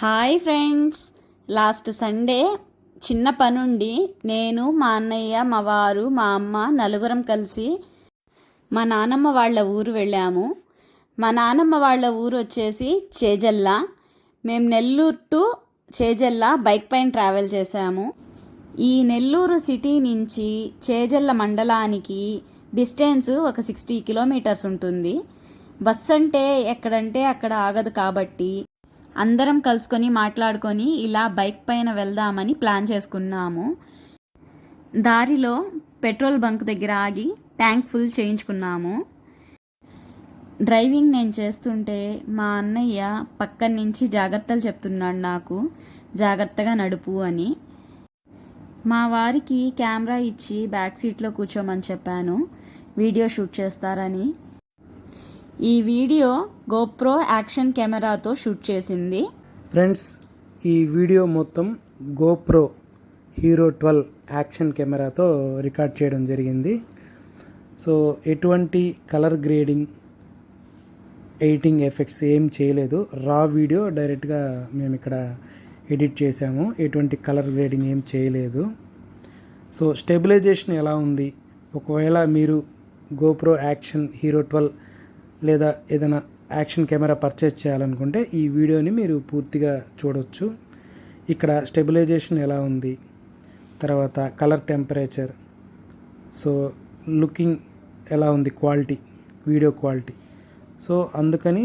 Hi friends. Last Sunday చిన్న పనుండి నేను మా అన్నయ్య మా వారు మా అమ్మ నలుగురం కలిసి మా నానమ్మ వాళ్ళ ఊరు వెళ్ళాము. మా నానమ్మ వాళ్ళ ఊరు వచ్చేసి చేజల్ల. మేము నెల్లూరు టు చేజల్ల బైక్ పైన ట్రావెల్ చేశాము. ఈ నెల్లూరు సిటీ నుంచి చేజల్ల మండలానికి డిస్టెన్స్ ఒక సిక్స్టీ కిలోమీటర్స్ ఉంటుంది. బస్ అంటే ఎక్కడంటే అక్కడ ఆగదు కాబట్టి అందరం కలుసుకొని మాట్లాడుకొని ఇలా బైక్ పైన వెళ్దామని ప్లాన్ చేసుకున్నాము. దారిలో పెట్రోల్ బంక్ దగ్గర ఆగి ట్యాంక్ ఫుల్ చేయించుకున్నాము. డ్రైవింగ్ నేను చేస్తుంటే మా అన్నయ్య పక్కన నుంచి జాగ్రత్తలు చెప్తున్నాడు నాకు జాగ్రత్తగా నడుపు అని. మా వారికి కెమెరా ఇచ్చి బ్యాక్ సీట్లో కూర్చోమని చెప్పాను. వీడియో షూట్ చేస్తారని. ఈ వీడియో గోప్రో యాక్షన్ కెమెరాతో షూట్ చేసింది. ఫ్రెండ్స్ ఈ వీడియో మొత్తం గోప్రో హీరో ట్వెల్వ్ యాక్షన్ కెమెరాతో రికార్డ్ చేయడం జరిగింది. సో ఎటువంటి కలర్ గ్రేడింగ్ ఎడిటింగ్ ఎఫెక్ట్స్ ఏం చేయలేదు. రా వీడియో డైరెక్ట్గా మేము ఇక్కడ ఎడిట్ చేసాము ఎటువంటి కలర్ గ్రేడింగ్ ఏం చేయలేదు. సో స్టెబిలైజేషన్ ఎలా ఉంది? ఒకవేళ మీరు గోప్రో యాక్షన్ హీరో ట్వెల్వ్ లేదా ఏదైనా యాక్షన్ కెమెరా పర్చేస్ చేయాలనుకుంటే ఈ వీడియోని మీరు పూర్తిగా చూడవచ్చు ఇక్కడ స్టెబిలైజేషన్ ఎలా ఉంది? తర్వాత కలర్ టెంపరేచర్. సో లుకింగ్ ఎలా ఉంది? Quality video quality. సో అందుకని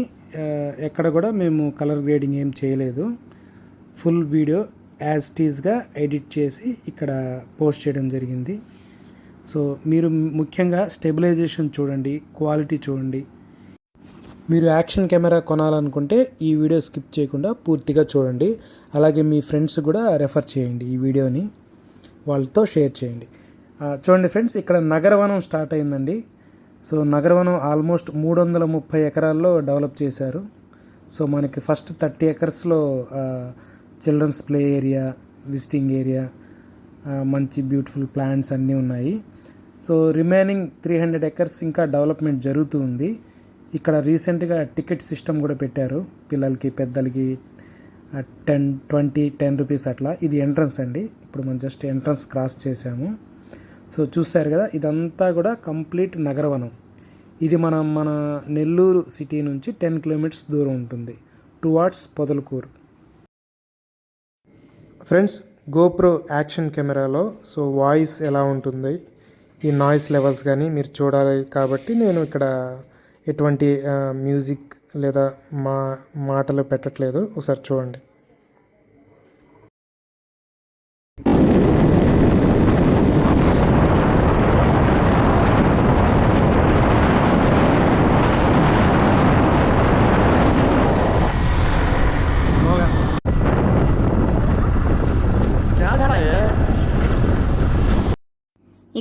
ఎక్కడ కూడా మేము కలర్ గ్రేడింగ్ ఏం చేయలేదు. ఫుల్ వీడియో యాజ్ టీజ్గా ఎడిట్ చేసి ఇక్కడ పోస్ట్ చేయడం జరిగింది. సో మీరు ముఖ్యంగా స్టెబిలైజేషన్ చూడండి క్వాలిటీ చూడండి. మీరు యాక్షన్ కెమెరా కొనాలనుకుంటే ఈ వీడియో స్కిప్ చేయకుండా పూర్తిగా చూడండి. అలాగే మీ ఫ్రెండ్స్ కూడా రెఫర్ చేయండి ఈ వీడియోని. వాళ్ళతో షేర్ చేయండి. చూడండి ఫ్రెండ్స్ ఇక్కడ నగరవనం స్టార్ట్ అయిందండి. సో నగరవనం ఆల్మోస్ట్ మూడు వందల ముప్పై ఎకరాల్లో డెవలప్ చేశారు. సో మనకి first thirty ఎకర్స్లో children's play area visiting area మంచి బ్యూటిఫుల్ ప్లాంట్స్ అన్నీ ఉన్నాయి. So remaining three hundred acres ఇంకా డెవలప్మెంట్ జరుగుతూ ఉంది. ఇక్కడ రీసెంట్గా టికెట్ సిస్టమ్ కూడా పెట్టారు పిల్లలకి పెద్దలకి టెన్ ట్వంటీ టెన్ రూపీస్ అట్లా. ఇది ఎంట్రన్స్ అండి. ఇప్పుడు మనం జస్ట్ ఎంట్రన్స్ క్రాస్ చేసాము. సో చూశారు కదా ఇదంతా కూడా కంప్లీట్ నగరవనం. ఇది మనం మన నెల్లూరు సిటీ నుంచి టెన్ కిలోమీటర్స్ దూరం ఉంటుంది. Towards Podalakur. Friends GoPro action కెమెరాలో సో వాయిస్ ఎలా ఉంటుంది ఈ నాయిస్ లెవెల్స్ కానీ మీరు చూడాలి కాబట్టి నేను ఇక్కడ ఎటువంటి మ్యూజిక్ లేదా మా మాటలు పెట్టట్లేదు. ఒకసారి చూడండి.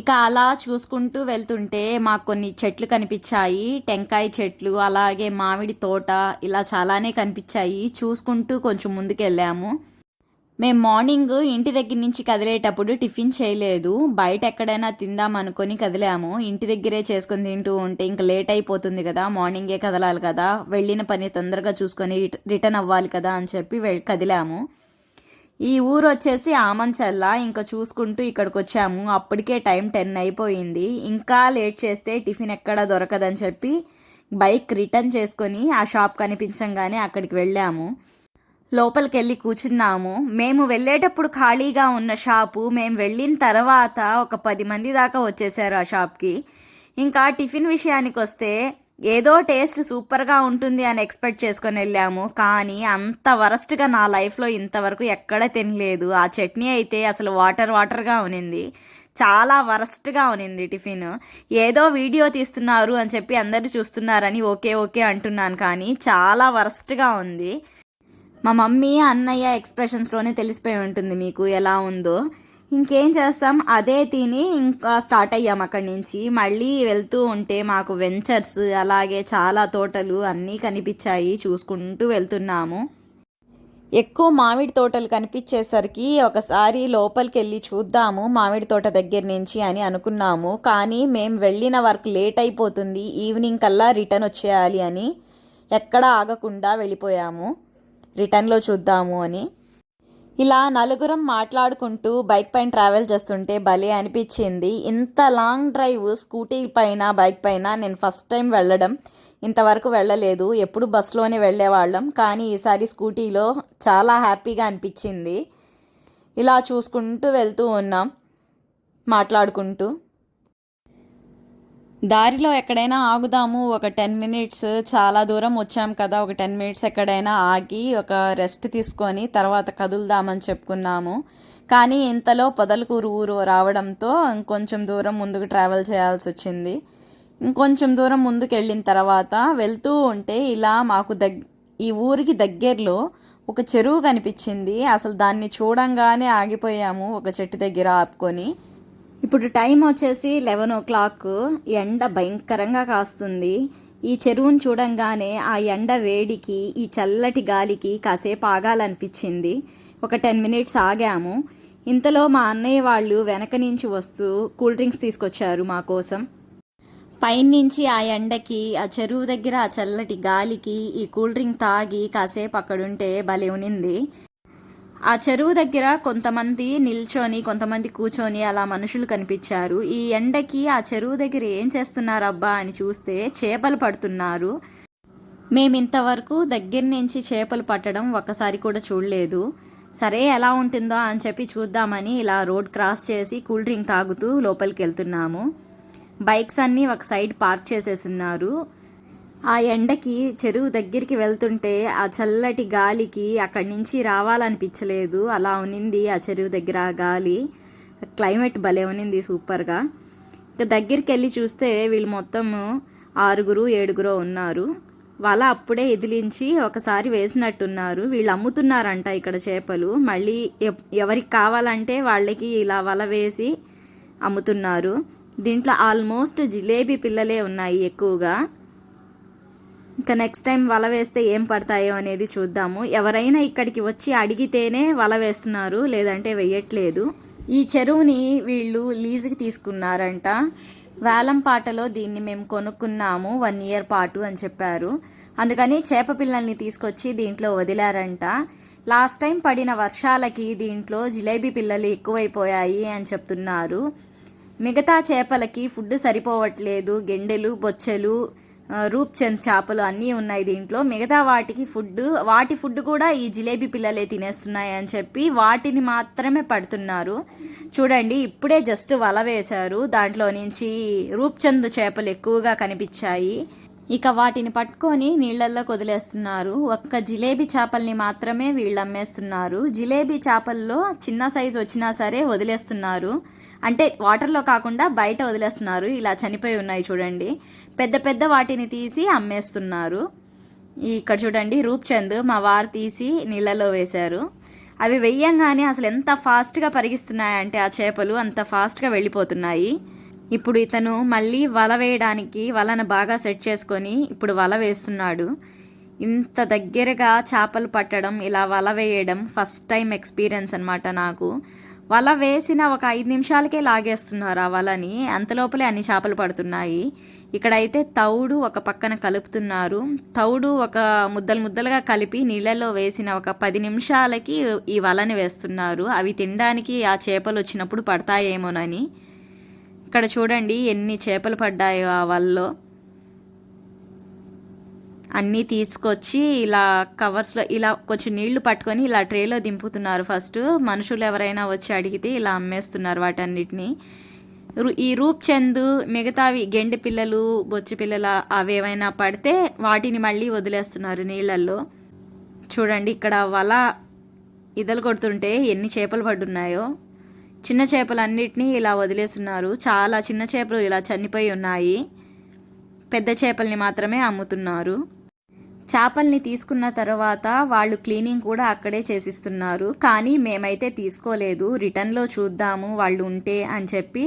ఇక అలా చూసుకుంటూ వెళ్తుంటే మాకు కొన్ని చెట్లు కనిపించాయి. టెంకాయ చెట్లు అలాగే మామిడి తోట ఇలా చాలానే కనిపించాయి. చూసుకుంటూ కొంచెం ముందుకెళ్ళాము. మేము మార్నింగ్ ఇంటి దగ్గర నుంచి కదిలేటప్పుడు టిఫిన్ చేయలేదు. బయట ఎక్కడైనా తిందాం అనుకొని కదిలాము. ఇంటి దగ్గరే చేసుకొని తింటూ ఉంటే ఇంకా లేట్ అయిపోతుంది కదా. మార్నింగే కదలాలి కదా. వెళ్ళిన పని తొందరగా చూసుకొని రిటర్న్ అవ్వాలి కదా అని చెప్పి వె- కదిలాము. ఈ ఊరు వచ్చేసి ఆమంచల్ల. ఇంకా చూసుకుంటూ ఇక్కడికి వచ్చాము అప్పటికే టైం టెన్ అయిపోయింది. ఇంకా లేట్ చేస్తే టిఫిన్ ఎక్కడ దొరకదని చెప్పి బైక్ రిటర్న్ చేసుకొని ఆ షాప్ కనిపించంగానే అక్కడికి వెళ్ళాము. లోపలికి వెళ్ళి కూర్చున్నాము. మేము వెళ్ళేటప్పుడు ఖాళీగా ఉన్న షాపు మేము వెళ్ళిన తర్వాత ఒక పది మంది దాకా వచ్చేసారు ఆ షాప్కి. ఇంకా టిఫిన్ విషయానికి వస్తే ఏదో టేస్ట్ సూపర్గా ఉంటుంది అని ఎక్స్పెక్ట్ చేసుకొని వెళ్ళాము. కానీ అంత వరస్ట్గా నా లైఫ్లో ఇంతవరకు ఎక్కడ తినలేదు. ఆ చట్నీ అయితే అసలు వాటర్ వాటర్గా ఉనింది. చాలా వరస్ట్గా ఉనింది టిఫిన్. ఏదో వీడియో తీస్తున్నారు అని చెప్పి అందరు చూస్తున్నారని ఓకే ఓకే అంటున్నాను కానీ చాలా వరస్ట్గా ఉంది. మా మమ్మీ అన్నయ్య ఎక్స్ప్రెషన్స్లోనే తెలిసిపోయి ఉంటుంది మీకు ఎలా ఉందో. ఇంకేం చేస్తాం? అదే తిని ఇంకా స్టార్ట్ అయ్యాం అక్కడి నుంచి. మళ్ళీ వెళ్తూ ఉంటే మాకు వెంచర్స్ అలాగే చాలా తోటలు అన్నీ కనిపించాయి చూసుకుంటూ వెళ్తున్నాము. ఎక్కువ మామిడి తోటలు కనిపించేసరికి ఒకసారి లోపలికి వెళ్ళి చూద్దాము మామిడి తోట దగ్గర నుంచి అని అనుకున్నాము. కానీ మేము వెళ్ళిన వర్క్ లేట్ అయిపోతుంది. ఈవినింగ్ కల్లా రిటర్న్ వచ్చేయాలి అని ఎక్కడ ఆగకుండా వెళ్ళిపోయాము. రిటర్న్లో చూద్దాము అని. ఇలా నలుగురం మాట్లాడుకుంటూ బైక్ పైన ట్రావెల్ చేస్తుంటే భలే అనిపించింది. ఇంత లాంగ్ డ్రైవ్ స్కూటీ పైన బైక్ పైన నేను ఫస్ట్ టైం వెళ్ళడం. ఇంతవరకు వెళ్ళలేదు. ఎప్పుడు బస్సులోనే వెళ్ళేవాళ్ళం. కానీ ఈసారి స్కూటీలో చాలా హ్యాపీగా అనిపించింది. ఇలా చూసుకుంటూ వెళ్తూ ఉన్నాం. మాట్లాడుకుంటూ. దారిలో ఎక్కడైనా ఆగుదాము ఒక టెన్ మినిట్స్ చాలా దూరం వచ్చాం కదా ఒక టెన్ మినిట్స్ ఎక్కడైనా ఆగి ఒక రెస్ట్ తీసుకొని తర్వాత కదులుదామని చెప్పుకున్నాము. కానీ ఇంతలో పొదలకూరు ఊరు రావడంతో ఇంకొంచెం దూరం ముందుకు ట్రావెల్ చేయాల్సి వచ్చింది. ఇంకొంచెం దూరం ముందుకు వెళ్ళిన తర్వాత వెళ్తూ ఉంటే ఇలా మాకు దగ్ ఈ ఊరికి దగ్గరలో ఒక చెరువు కనిపించింది. అసలు దాన్ని చూడంగానే ఆగిపోయాము ఒక చెట్టు దగ్గర ఆపుకొని. ఇప్పుడు టైం వచ్చేసి లెవెన్ ఓ క్లాక్. ఎండ భయంకరంగా కాస్తుంది. ఈ చెరువును చూడంగానే ఆ ఎండ వేడికి ఈ చల్లటి గాలికి కాసేపు ఆగాలనిపించింది. ఒక టెన్ మినిట్స్ ఆగాము. ఇంతలో మా అన్నయ్య వాళ్ళు వెనక నుంచి వస్తూ కూల్ డ్రింక్స్ తీసుకొచ్చారు మా కోసం. పైనుంచి ఆ ఎండకి ఆ చెరువు దగ్గర ఆ చల్లటి గాలికి ఈ కూల్ డ్రింక్ తాగి కాసేపు అక్కడుంటే భలే ఉనింది. ఆ చెరువు దగ్గర కొంతమంది నిల్చొని కొంతమంది కూర్చొని అలా మనుషులు కనిపించారు. ఈ ఎండకి ఆ చెరువు దగ్గర ఏం చేస్తున్నారు అబ్బా అని చూస్తే చేపలు పడుతున్నారు. మేము ఇంతవరకు దగ్గర నుంచి చేపలు పట్టడం ఒక్కసారి కూడా చూడలేదు. సరే ఎలా ఉంటుందో అని చెప్పి చూద్దామని ఇలా రోడ్ క్రాస్ చేసి కూల్ డ్రింక్ తాగుతూ లోపలికి వెళ్తున్నాము. బైక్స్ అన్నీ ఒక సైడ్ పార్క్ చేసేస్తున్నారు ఆ ఎండకి చెరువు దగ్గరికి వెళ్తుంటే ఆ చల్లటి గాలికి అక్కడి నుంచి రావాలనిపించలేదు. అలా ఉనింది ఆ చెరువు దగ్గర ఆ గాలి. క్లైమేట్ భలే ఉనింది సూపర్గా. ఇక దగ్గరికి వెళ్ళి చూస్తే వీళ్ళు మొత్తము ఆరుగురు ఏడుగురు ఉన్నారు. వల అప్పుడే ఎదిలించి ఒకసారి వేసినట్టున్నారు. వీళ్ళు అమ్ముతున్నారంట ఇక్కడ చేపలు. మళ్ళీ ఎవరికి కావాలంటే వాళ్ళకి ఇలా వల వేసి అమ్ముతున్నారు. దీంట్లో ఆల్మోస్ట్ జిలేబీ పిల్లలే ఉన్నాయి ఎక్కువగా. ఇంకా నెక్స్ట్ టైం వల వేస్తే ఏం పడతాయో అనేది చూద్దాము. ఎవరైనా ఇక్కడికి వచ్చి అడిగితేనే వల వేస్తున్నారు లేదంటే వేయట్లేదు. ఈ చెరువుని వీళ్ళు లీజుకి తీసుకున్నారంట. వేలంపాటలో దీన్ని మేము కొనుక్కున్నాము వన్ ఇయర్ పాటు అని చెప్పారు. అందుకని చేప పిల్లల్ని తీసుకొచ్చి దీంట్లో వదిలారంట. లాస్ట్ టైం పడిన వర్షాలకి దీంట్లో జిలేబీ పిల్లలు ఎక్కువైపోయాయి అని చెప్తున్నారు. మిగతా చేపలకి ఫుడ్ సరిపోవట్లేదు గెండెలు బొచ్చెలు రూప్చంద్ చేపలు అన్నీ ఉన్నాయి దీంట్లో. మిగతా వాటికి ఫుడ్ వాటి ఫుడ్ కూడా ఈ జిలేబీ పిల్లలే తినేస్తున్నాయి అని చెప్పి వాటిని మాత్రమే పడుతున్నారు. చూడండి ఇప్పుడే జస్ట్ వల వేశారు. దాంట్లో నుంచి రూప్చంద్ చేపలు ఎక్కువగా కనిపించాయి. ఇక వాటిని పట్టుకొని నీళ్ళల్లో వదిలేస్తున్నారు ఒక్క జిలేబీ చేపల్ని మాత్రమే వీళ్ళు అమ్మేస్తున్నారు. జిలేబీ చేపల్లో చిన్న సైజు వచ్చినా సరే వదిలేస్తున్నారు. అంటే వాటర్లో కాకుండా బయట వదిలేస్తున్నారు. ఇలా చనిపోయి ఉన్నాయి చూడండి. పెద్ద పెద్ద వాటిని తీసి అమ్మేస్తున్నారు. ఇక్కడ చూడండి రూప్చంద్ మా వారు తీసి నీళ్ళలో వేశారు. అవి వెయ్యంగానే అసలు ఎంత ఫాస్ట్గా పరిగిస్తున్నాయంటే ఆ చేపలు అంత ఫాస్ట్గా వెళ్ళిపోతున్నాయి. ఇప్పుడు ఇతను మళ్ళీ వల వేయడానికి వలను బాగా సెట్ చేసుకొని ఇప్పుడు వల వేస్తున్నాడు. ఇంత దగ్గరగా చేపలు పట్టడం ఇలా వల వేయడం ఫస్ట్ టైం ఎక్స్పీరియన్స్ అనమాట నాకు. వల వేసిన ఒక ఐదు నిమిషాలకే లాగేస్తున్నారు ఆ వలని. అంతలోపలే అన్ని చేపలు పడుతున్నాయి. ఇక్కడైతే తౌడు ఒక పక్కన కలుపుతున్నారు. తౌడు ఒక ముద్దలు ముద్దలుగా కలిపి నీళ్ళలో వేసిన ఒక పది నిమిషాలకి ఈ వలని వేస్తున్నారు. అవి తినడానికి ఆ చేపలు వచ్చినప్పుడు పడతాయేమోనని. ఇక్కడ చూడండి ఎన్ని చేపలు పడ్డాయో ఆ వలలో. అన్నీ తీసుకొచ్చి ఇలా కవర్స్లో ఇలా కొంచెం నీళ్ళు పట్టుకొని ఇలా ట్రేలో దింపుతున్నారు. ఫస్ట్ మనుషులు ఎవరైనా వచ్చి అడిగితే ఇలా అమ్మేస్తున్నారు వాటన్నిటిని. ఈ రూప్ చంద్ మిగతావి గెండి పిల్లలు బొచ్చి పిల్లల అవి ఏమైనా పడితే వాటిని మళ్ళీ వదిలేస్తున్నారు నీళ్ళల్లో. చూడండి ఇక్కడ వల ఇదలు కొడుతుంటే ఎన్ని చేపలు పడున్నాయో చిన్న చేపలన్నిటినీ ఇలా వదిలేస్తున్నారు. చాలా చిన్న చేపలు ఇలా చనిపోయి ఉన్నాయి. పెద్ద చేపల్ని మాత్రమే అమ్ముతున్నారు. చేపల్ని తీసుకున్న తర్వాత వాళ్ళు క్లీనింగ్ కూడా అక్కడే చేసిస్తున్నారు. కానీ మేమైతే తీసుకోలేదు. రిటర్న్లో చూద్దాము వాళ్ళు ఉంటే అని చెప్పి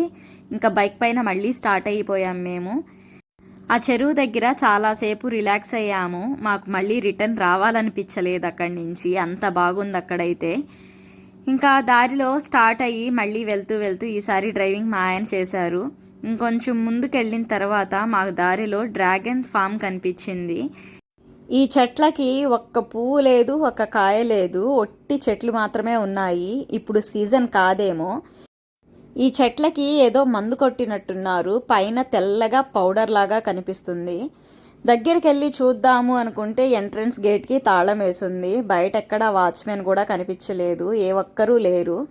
ఇంకా బైక్ పైన మళ్ళీ స్టార్ట్ అయిపోయాం మేము. ఆ చెరువు దగ్గర చాలాసేపు రిలాక్స్ అయ్యాము. మాకు మళ్ళీ రిటర్న్ రావాలనిపించలేదు అక్కడి నుంచి. అంత బాగుంది అక్కడైతే. ఇంకా దారిలో స్టార్ట్ అయ్యి మళ్ళీ వెళ్తూ వెళ్తూ ఈసారి డ్రైవింగ్ మా ఆయన చేశారు. ఇంకొంచెం ముందుకెళ్ళిన తర్వాత మాకు దారిలో డ్రాగన్ ఫామ్ కనిపించింది. ఈ చెట్లకి ఒక్క పువ్వు లేదు ఒక్క కాయ లేదు. ఒట్టి చెట్లు మాత్రమే ఉన్నాయి. ఇప్పుడు సీజన్ కాదేమో. ఈ చెట్లకి ఏదో మందు కొట్టినట్టున్నారు. పైన తెల్లగా పౌడర్ లాగా కనిపిస్తుంది. దగ్గరికి వెళ్ళి చూద్దాము అనుకుంటే ఎంట్రన్స్ గేట్కి తాళం వేసింది. బయట ఎక్కడ వాచ్మెన్ కూడా కనిపించలేదు. ఏ ఒక్కరూ లేరు.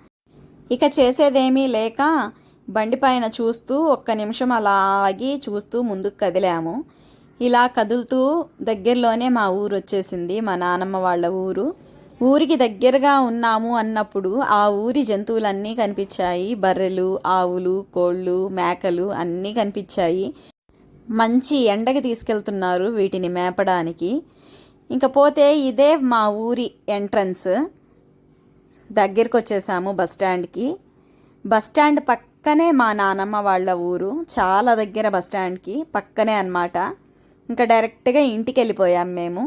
ఇక చేసేదేమీ లేక బండి పైన చూస్తూ ఒక్క నిమిషం అలా ఆగి చూస్తూ ముందుకు కదిలాము. ఇలా కదులుతూ దగ్గరలోనే మా ఊరు వచ్చేసింది మా నానమ్మ వాళ్ళ ఊరు. ఊరికి దగ్గరగా ఉన్నాము అన్నప్పుడు ఆ ఊరి జంతువులన్నీ కనిపించాయి. బర్రెలు ఆవులు కోళ్ళు మేకలు అన్నీ కనిపించాయి. మంచి ఎండకి తీసుకెళ్తున్నారు వీటిని మేపడానికి. ఇంక పోతే ఇదే మా ఊరి ఎంట్రన్స్. దగ్గరికి వచ్చేసాము బస్ స్టాండ్కి. బస్ స్టాండ్ పక్కనే మా నానమ్మ వాళ్ళ ఊరు. చాలా దగ్గర బస్ స్టాండ్కి పక్కనే అన్నమాట. ఇంకా డైరెక్ట్గా ఇంటికి వెళ్ళిపోయాం మేము.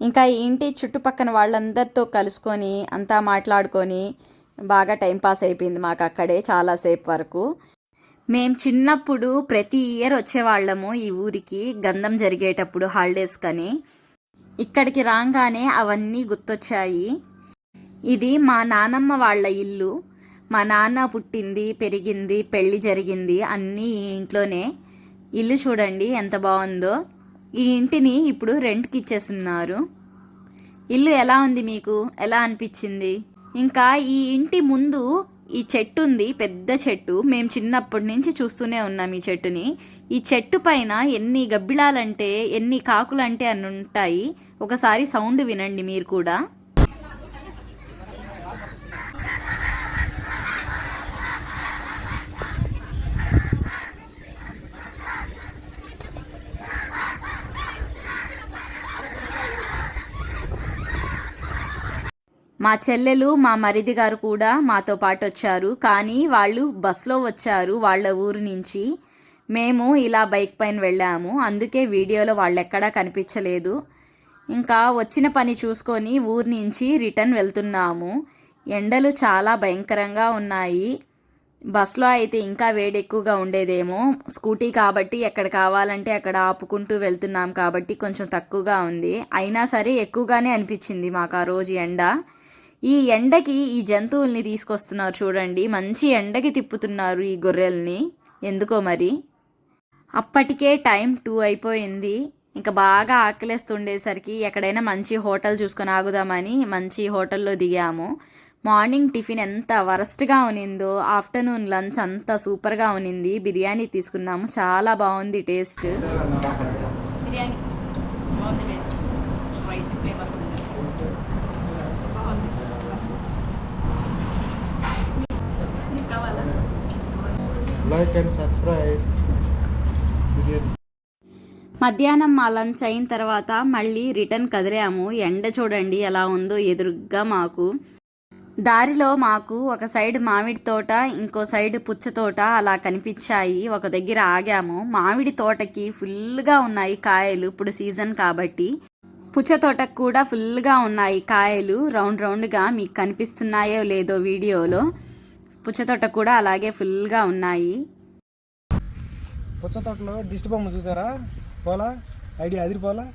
ఇంకా ఇంటి చుట్టుపక్కన వాళ్ళందరితో కలుసుకొని అంతా మాట్లాడుకొని బాగా టైంపాస్ అయిపోయింది మాకు అక్కడే చాలాసేపు వరకు. మేము చిన్నప్పుడు ప్రతి ఇయర్ వచ్చేవాళ్ళము ఈ ఊరికి గంధం జరిగేటప్పుడు హాలిడేస్ కని ఇక్కడికి రాగానే అవన్నీ గుర్తొచ్చాయి. ఇది మా నానమ్మ వాళ్ళ ఇల్లు. మా నాన్న పుట్టింది పెరిగింది పెళ్ళి జరిగింది అన్నీ ఇంట్లోనే. ఇల్లు చూడండి ఎంత బాగుందో. ఈ ఇంటిని ఇప్పుడు రెంట్కి ఇచ్చేస్తున్నారు. ఇల్లు ఎలా ఉంది మీకు? ఎలా అనిపించింది? ఇంకా ఈ ఇంటి ముందు ఈ చెట్టు ఉంది పెద్ద చెట్టు. మేము చిన్నప్పటి నుంచి చూస్తూనే ఉన్నాం ఈ చెట్టుని. ఈ చెట్టు పైన ఎన్ని గబ్బిళాలంటే ఎన్ని కాకులంటే అన్ని ఉంటాయి. ఒకసారి సౌండ్ వినండి మీరు కూడా. మా చెల్లెలు మా మరిది గారు కూడా మాతో పాటు వచ్చారు. కానీ వాళ్ళు బస్లో వచ్చారు. వాళ్ళ ఊరు నుంచి మేము ఇలా బైక్ పైన వెళ్ళాము. అందుకే వీడియోలో వాళ్ళు ఎక్కడా కనిపించలేదు. ఇంకా వచ్చిన పని చూసుకొని ఊరు నుంచి రిటర్న్ వెళ్తున్నాము. ఎండలు చాలా భయంకరంగా ఉన్నాయి. బస్లో అయితే ఇంకా వేడి ఎక్కువగా ఉండేదేమో. స్కూటీ కాబట్టి ఎక్కడ కావాలంటే అక్కడ ఆపుకుంటూ వెళ్తున్నాం కాబట్టి కొంచెం తక్కువగా ఉంది. అయినా సరే ఎక్కువగానే అనిపించింది మాకు ఆ రోజు ఎండ. ఈ ఎండకి ఈ జంతువుల్ని తీసుకొస్తున్నారు చూడండి. మంచి ఎండకి తిప్పుతున్నారు ఈ గొర్రెల్ని. ఎందుకో మరి? అప్పటికే టైం టూ అయిపోయింది. ఇంకా బాగా ఆకలేస్తుండేసరికి ఎక్కడైనా మంచి హోటల్ చూసుకొని ఆగుదామని మంచి హోటల్లో దిగాము. మార్నింగ్ టిఫిన్ ఎంత వరస్ట్గా ఉనిందో ఆఫ్టర్నూన్ లంచ్ అంత సూపర్గా ఉనింది. బిర్యానీ తీసుకున్నాము. చాలా బాగుంది టేస్ట్. లైక్ అండ్ సబ్స్క్రైబ్ మధ్యాహ్నం మా లంచ్ అయిన తర్వాత మళ్ళీ రిటర్న్ కదిలాము. ఎండ చూడండి ఎలా ఉందో ఎదురుగ్గా మాకు. దారిలో మాకు ఒక సైడ్ మామిడి తోట ఇంకో సైడ్ పుచ్చ తోట అలా కనిపించాయి. ఒక దగ్గర ఆగాము. మామిడి తోటకి ఫుల్గా ఉన్నాయి కాయలు ఇప్పుడు సీజన్ కాబట్టి. పుచ్చ తోటకు కూడా ఫుల్గా ఉన్నాయి కాయలు. రౌండ్ రౌండ్గా మీకు కనిపిస్తున్నాయో లేదో వీడియోలో. పుచ్చ తోట కూడా అలాగే ఫుల్గా ఉన్నాయి. పుచ్చ తోటలో దిష్టి బొమ్మ చూసారా? పోలా? ఐడియా అదిరి పోలా?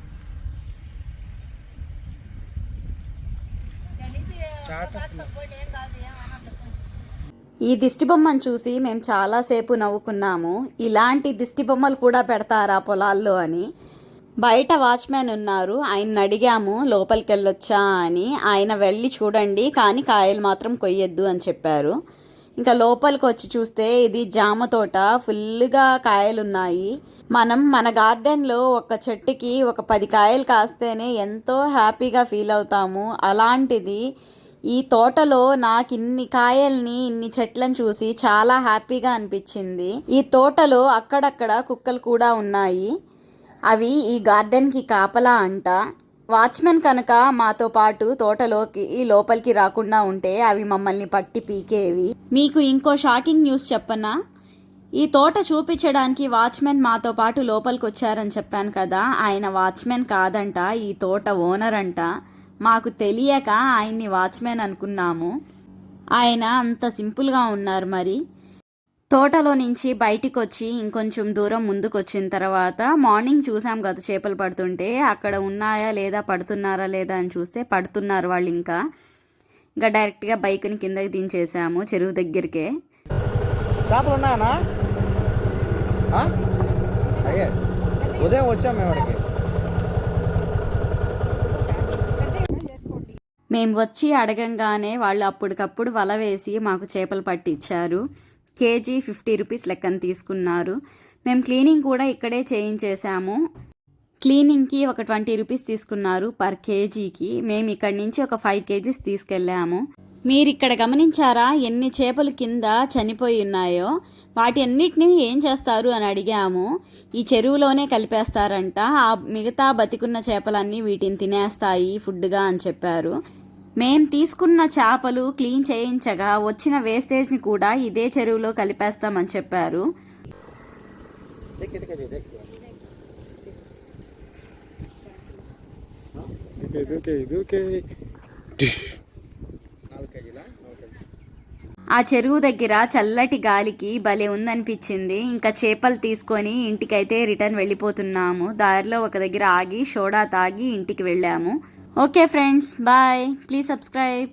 ఈ దిష్టి బొమ్మను చూసి మేము చాలాసేపు నవ్వుకున్నాము. ఇలాంటి దిష్టి బొమ్మలు కూడా పెడతారా పొలాల్లో అని. బయట వాచ్మెన్ ఉన్నారు. ఆయన అడిగాము లోపలికి వెళ్ళొచ్చా అని. ఆయన వెళ్ళి చూడండి కానీ కాయలు మాత్రం కొయ్యొద్దు అని చెప్పారు. ఇంకా లోపలికి వచ్చి చూస్తే ఇది జామ తోట. ఫుల్గా కాయలున్నాయి. మనం మన గార్డెన్లో ఒక చెట్టుకి ఒక పది కాయలు కాస్తేనే ఎంతో హ్యాపీగా ఫీల్ అవుతాము. అలాంటిది ఈ తోటలో నాకు ఇన్ని కాయల్ని ఇన్ని చెట్లను చూసి చాలా హ్యాపీగా అనిపించింది. ఈ తోటలో అక్కడక్కడ కుక్కలు కూడా ఉన్నాయి. అవి ఈ గార్డెన్కి కాపలా అంట. వాచ్మెన్ కనుక మాతో పాటు తోటలోకి లోపలికి రాకుండా ఉంటే అవి మమ్మల్ని పట్టి పీకేవి. మీకు ఇంకో షాకింగ్ న్యూస్ చెప్పనా? ఈ తోట చూపించడానికి వాచ్మెన్ మాతో పాటు లోపలికి వచ్చారని చెప్పాను కదా ఆయన వాచ్మెన్ కాదంట ఈ తోట ఓనర్ అంట మాకు తెలియక ఆయన్ని వాచ్మెన్ అనుకున్నాము. ఆయన అంత సింపుల్గా ఉన్నారు మరి. తోటలో నుంచి బయటికి వచ్చి ఇంకొంచెం దూరం ముందుకు వచ్చిన తర్వాత మార్నింగ్ చూసాం కదా చేపలు పడుతుంటే అక్కడ ఉన్నాయా లేదా పడుతున్నారా లేదా అని చూస్తే పడుతున్నారు వాళ్ళు ఇంకా. ఇంకా డైరెక్ట్గా బైక్ని కిందకి దించేసాము చెరువు దగ్గరికే. చేపలు ఉన్నాయనా? అయ్యే ఉదయం వచ్చాం మేము అక్కడికి. మేము వచ్చి అడగంగానే వాళ్ళు అప్పటికప్పుడు వల వేసి మాకు చేపలు పట్టించారు కేజీ ఫిఫ్టీ రూపీస్ లెక్కన తీసుకున్నారు. మేము క్లీనింగ్ కూడా ఇక్కడే చేయించేసాము క్లీనింగ్కి ఒక ట్వంటీ రూపీస్ తీసుకున్నారు పర్ కేజీకి. మేము ఇక్కడి నుంచి ఒక ఫైవ్ కేజీస్ తీసుకెళ్ళాము. మీరు ఇక్కడ గమనించారా ఎన్ని చేపలు కింద చనిపోయి ఉన్నాయో? వాటి అన్నిటిని ఏం చేస్తారు అని అడిగాము. ఈ చెరువులోనే కలిపేస్తారంట. ఆ మిగతా బతికున్న చేపలన్నీ వీటిని తినేస్తాయి ఫుడ్గా అని చెప్పారు. మేం తీసుకున్న చేపలు క్లీన్ చేయించగా వచ్చిన వేస్టేజ్ని కూడా ఇదే చెరువులో కలిపేస్తామని చెప్పారు. ఆ చెరువు దగ్గర చల్లటి గాలికి భలే ఉందనిపించింది. ఇంకా చేపలు తీసుకొని ఇంటికైతే రిటర్న్ వెళ్ళిపోతున్నాము. దారిలో ఒక దగ్గర ఆగి సోడా తాగి ఇంటికి వెళ్ళాము. Okay friends bye please subscribe